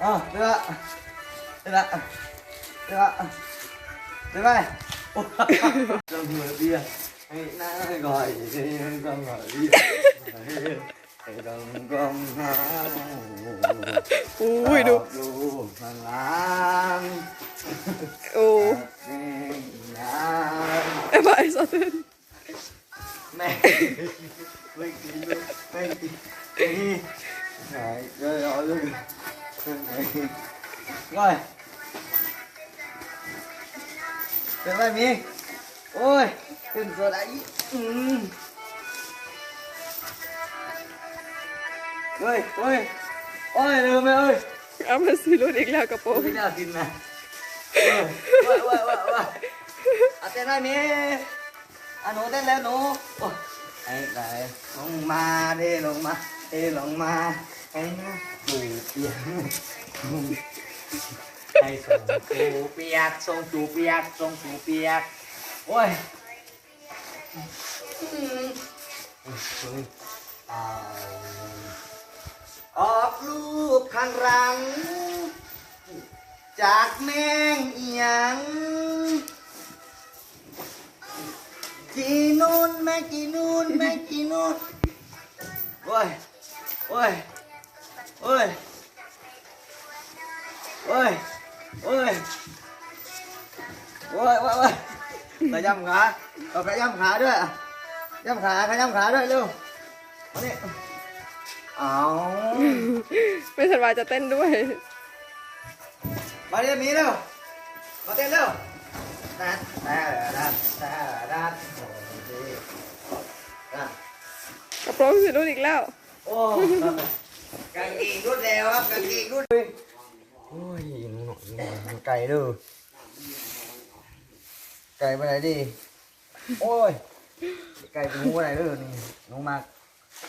Ờ, được ạ. Được ạ. Được ạ. Được rồi. Trong người bia. Hãy nã gọi thì con gọi bia. Hãy đồng con hát. อุ้ยดูดูพลังโอ้เป็นงานไอ้ rồi được rồi mi ôi đừng rồi đấy ôi ôi ôi được mẹ ơi ấm là xì luôn đi lao cặp bố đi nào tin nè ôi ôi ôi ôi à tên này mi à nổ tên lên nổ ôi đấy đấy lồng ma đi lồng ma đi lồng ma ไอ้นะปูเปียกไอ้ส่งปูเปียกส่งจูเปียกส่งจูเปียก โอ้ยออกลูกข้างรัง จากแมงเอียงกีนูนแม่กีนูนแม่กีนูนโอ้ย โอ้ย โอ้ยโอ้ยโอ้ยโอ้ยโอ้ยโอ้ยขย้ำขาเอาขย้ำขาด้วยอะย้ำขาขย้ำขาด้วยเร็วมานี่เอาไม่ทันว่าจะเต้นด้วย มาเรียนมีเร็ว มาเต้นเร็วดัดดัดดัดดัดดัดโอ้ยดัดกระโปรงซื้อรถอีกแล้ว โอ้ กางเกงรวดเร็วครับกางเกงรวดโอ้ยหนูหน่อยมันไก่ดูไก่ไปไหนดี โอ้ย ไก่ไปหนูไปไหนดูนี่หนูมัก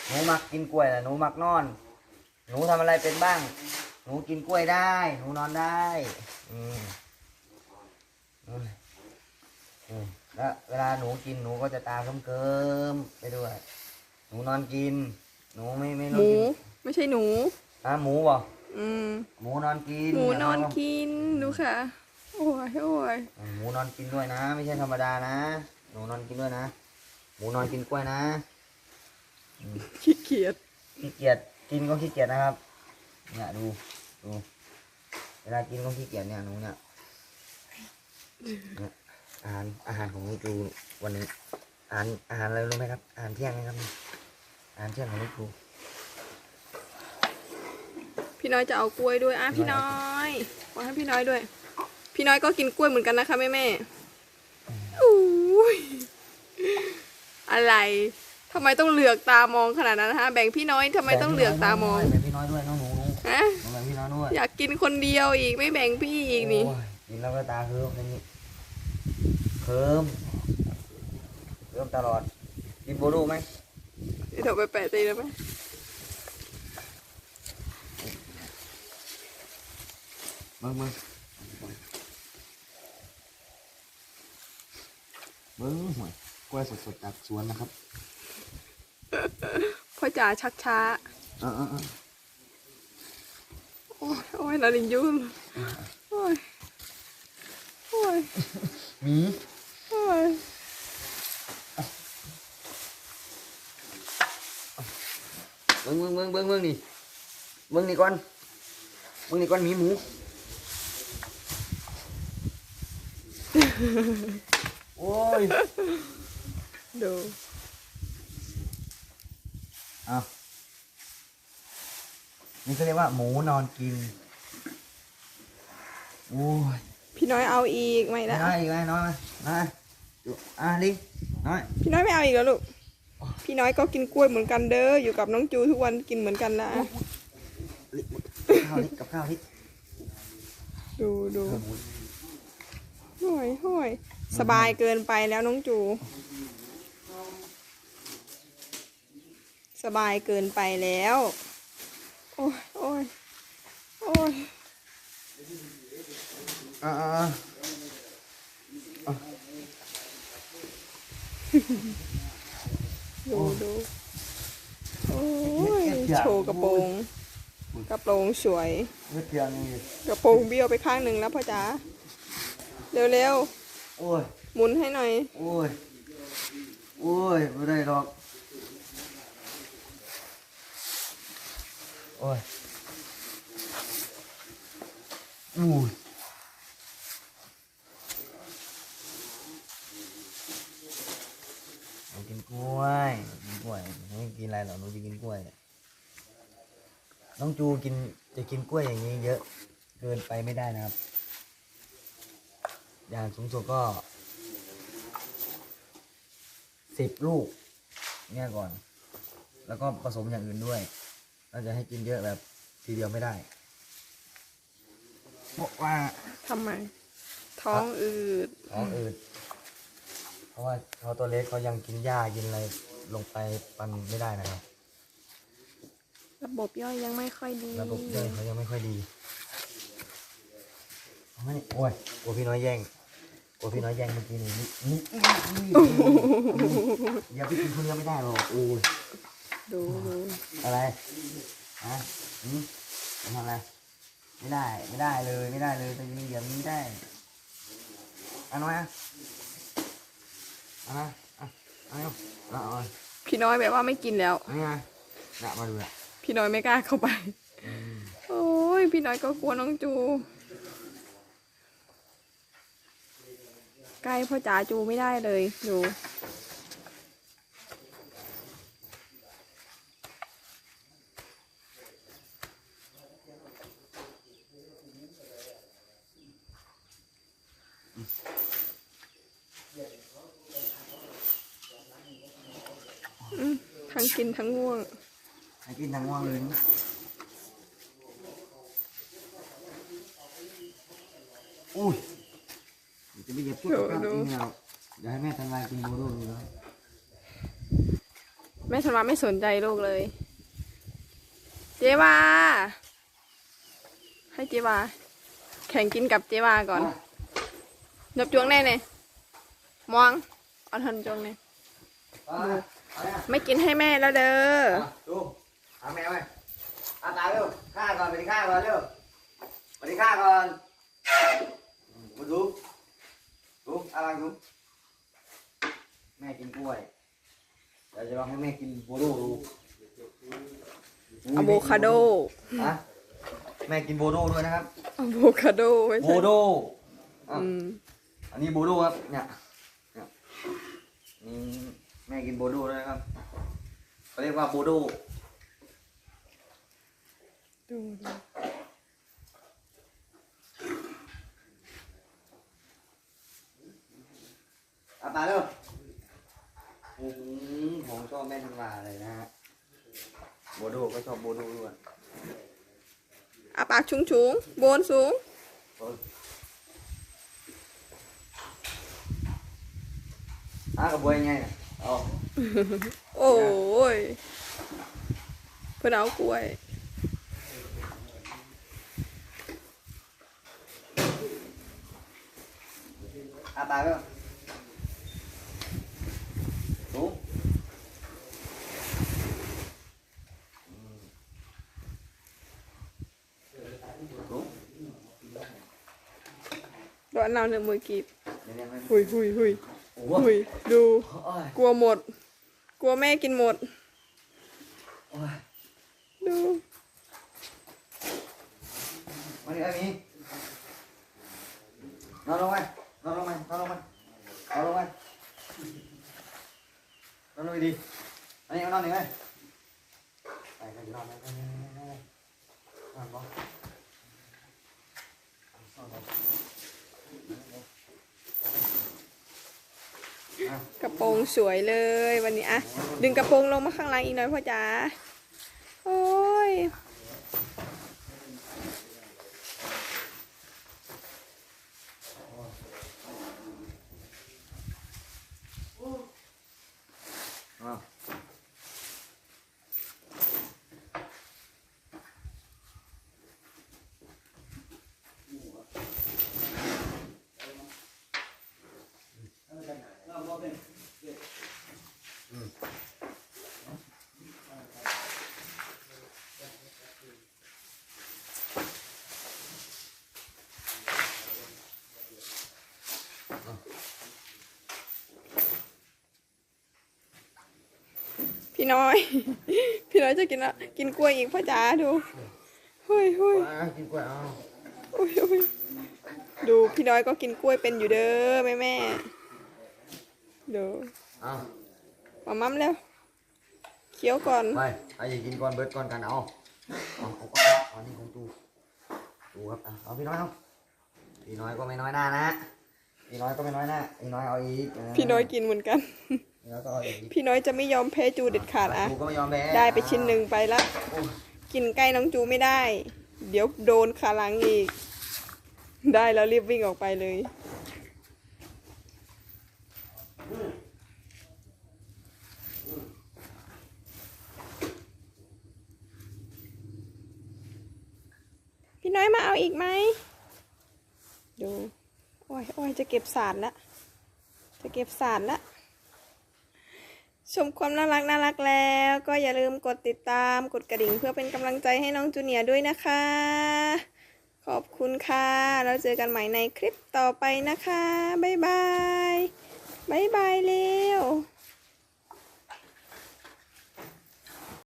หนูมักกินกล้วยนะหนูมักนอน หนูทำอะไรเป็นบ้าง หนูกินกล้วยได้ หนูนอนได้อืมอืมอืมแล้วเวลาหนูกินหนูก็จะตาเคิมๆไปด้วย หนูนอนกิน หนูไม่ไม่หนอนมูกิน ไม่ใช่หนู อะหมูบ่อืม หมูนอนกินหมูนอนกินดูค่ะ โอ้ยโอ้ยอะหมูนอนกินด้วยนะ ไม่ใช่ธรรมดานะหนูนอนกินด้วยนะ หมูนอนกินกล้วยนะขี้เกียจขี้เกียจกินก็ขี้เกียจนะครับ เนี่ยดูดู เวลากินก็ขี้เกียจเนี่ยหนูเนี่ยเนี่ยอาหารอาหารของลูกครูวันนี้อาหารอาหารอะไรรู้ไหมครับอาหารเที่ยงนะครับนี่อาหารเที่ยงของลูกครู พี่น้อยจะเอากล้วยด้วยอะพี่น้อยบอกให้พี่น้อยด้วย พี่น้อยก็กินกล้วยเหมือนกันนะคะแม่แม่อุ้ยอะไรทำไมต้องเหลือกตามองขนาดนั้นฮะ แบ่งพี่น้อยทำไมต้องเหลือกตามองแบ่งพี่น้อยด้วยน้องหนูหนูฮะหนูแบ่งพี่น้อยด้วย อยากกินคนเดียวอีกไม่แบ่งพี่อีกนี่โยกินแล้วก็ตาเคิมอย่างนี้เคิมเคิมตลอดกินโบลูไหมเดี๋ยวไปแปะตีแล้วไหม มึงมึงมึงห่วยกล้วยสดๆจากสวนนะครับพ่อจ๋าชักช้าเออเออเออโอ้ยโอ้ยนารินยุ่นโอ้ยโอ้ยหมีโอ้ยเบิ้งเบิ้งเบิ้งเบิ้งเบิ้งนี่เบิ้งนี่ก่อนเบิ้งนี่ก่อนหมีหมู โอ้ย ดูเอานี่ก็เรียกว่าหมูนอนกิน โอ้ยพี่น้อยเอาอีกไหมละน้อยอีกไหมน้อยมาน้อยดูอะดิ น้อย พี่น้อยไม่เอาอีกแล้วลูก พี่น้อยก็กินกล้วยเหมือนกันเด้อ อยู่กับน้องจูทุกวันกินเหมือนกันนะ ลิข้าวลิกับข้าวลิดูดู เออหมู ห่วยห่วยสบายเกินไปแล้วน้องจู สบายเกินไปแล้ว โอ้ยโอ้ยโอ้ยอ่าอ่าอ่าอะดูดูโอ้ยโชว์กระโปรงอุ๊ยกระโปรงสวยเมื่อเทียงนี่กระโปรงเบี้ยวไปข้างหนึ่งแล้วพ่อจ๋า เร็วโอ้ย ๆหมุนให้หน่อย โอ้ย โอ้ยไม่ได้หรอก โอ้ยอู้ยหนูกินกล้วยกินกล้วยหนูไม่กินอะไรหรอกหนูจะกินกล้วยน้องจูกินจะกินกล้วยอย่างนี้เยอะ เกินไปไม่ได้นะครับ อย่างสูงสุดก็สิบลูก เนี่ยก่อน แล้วก็ผสมอย่างอื่นด้วย เราจะให้กินเยอะแบบทีเดียวไม่ได้เพราะว่าทำไม ท้องอืดท้องอืด เพราะว่าเขาตัวเล็กเขายังกินหญ้ากินอะไรลงไปปันไม่ได้นะครับ ระบบย่อยยังไม่ค่อยดี ระบบย่อยเขายังไม่ค่อยดีเอามานี่โอ้ยกลัวพี่น้อยแย่ง กลัวพี่น้อยแย่งเมื่อกี้นี่นี่นี่นี่นี่อย่าพี่กินคนเดียวไม่ได้หรอกโอ้ยดูดูอะไรฮะอืมทำอะไรไม่ได้ไม่ได้เลยไม่ได้เลยแต่ยังอย่างนี้ไม่ได้อันน้อยอะอันนะอะอาเอาเอาเอาพี่น้อยแบบว่าไม่กินแล้วอานี่ไงน่ะมาดูอะพี่น้อยไม่กล้าเข้าไป โอ้ยพี่น้อยก็กลัวน้องจู ใกล้พ่อจ๋าจูไม่ได้เลยดูอืมทั้งกินทั้งง่วงให้งกินทางง่วงเลยอุ้ย จะไปเหยียบชุดกับดูจริงแล้วเดี๋ยวให้แม่ทำลายกินโมโดดูแล้วแม่ธันวาไม่สนใจลูกเลย เจวา ให้เจวา แข่งกินกับเจวาก่อนนบจวงแน่เนี่ยมองเอาทันจวงเนี่ยเอาละเอาละไม่กินให้แม่แล้วเด้อเอาดูเอาแมวไปเอาตาเร็วฆ่าก่อนไปดิฆ่าก่อนเร็วไปดิฆ่าก่อนอืมมาดู ดูอะไรดูแม่กินกล้วยเดี๋ยวจะลองให้แม่กินโบโดดูอะโวคาโดฮะแม่กินโบโดด้วยนะครับอะโวคาโดไม่โบใช่โดอะอืมอันนี้โบโดครับเนี่ยเนี่ยนี่แม่กินโบโดด้วยนะครับเขาเรียกว่าโบโด ดูดู อาตาเร็วอืมผมชอบ แม่ทันวาเลยนะฮะโบโดก็ชอบโบโดด้วยอาปากชุงชุงๆโบนสูงอะกับบวยไงเนี่ยเอาโอ้ยเพื่อนเอากล้วย อาตาเร็วสูงอืมสูง โดนเอาเนื้อมือกีบเดี๋ยวเนี่ยมันหุยหุยหุยโอ้โหหุยดูโอ้ยกลัวหมด กลัวแม่กินหมด โอ้ย ดู มาดิไอ้หมีนอนลงไปนอนลงไปนอนลงไปนอนลงไปนอนลงไปดีอันนี้เอานอนหนึ่งไหมไปไปนอนไปไปไปไปไปนอนบ่นอนบ่อะ กระโปรงสวยเลยวันนี้อะดึงกระโปรงลงมาข้างล่างอีกหน่อยพ่อจ๋าโอ้ย อะ พี่น้อย พี่น้อยจะกินอะกินกล้วยอีกพ่อจ๋าดูเฮ้ยเฮ้ยอะกินกล้วยเอาโอ้ยโอ้ยดูพี่น้อยก็กินกล้วยเป็นอยู่เด้อแม่แม่ดูเอามามั่มแล้วเคี้ยวก่อนไปเอาอย่ากินก่อนเบิดก่อนกันเอาเอาเอาเอาเอานี่ของตูตูครับอะเอาพี่น้อยเอาพี่น้อยก็ไม่น้อยหน้านะพี่น้อยก็ไม่น้อยหน้าพี่น้อยเอาอีกะพี่น้อยกินเหมือนกัน พี่น้อยก็เอาอีกพี่น้อยจะไม่ยอมแพ้จูเด็ดขาดอะตูก็ไม่ยอมแพ้ได้ไปชิ้นหนึ่งไปละโอ้ยกินใกล้น้องจูไม่ได้ เดี๋ยวโดนขาหลังอีก ได้แล้วรีบวิ่งออกไปเลย พี่น้อยมาเอาอีกไหมดูโอ้ยโอ้ยจะเก็บสารละจะเก็บสารละ ชมความน่ารักน่ารักแล้ว ก็อย่าลืมกดติดตามกดกระดิ่งเพื่อเป็นกำลังใจให้น้องจูเนียร์ด้วยนะคะ ขอบคุณค่ะ แล้วเจอกันใหม่ในคลิปต่อไปนะคะ บ๊ายบาย บ๊ายบายเร็ว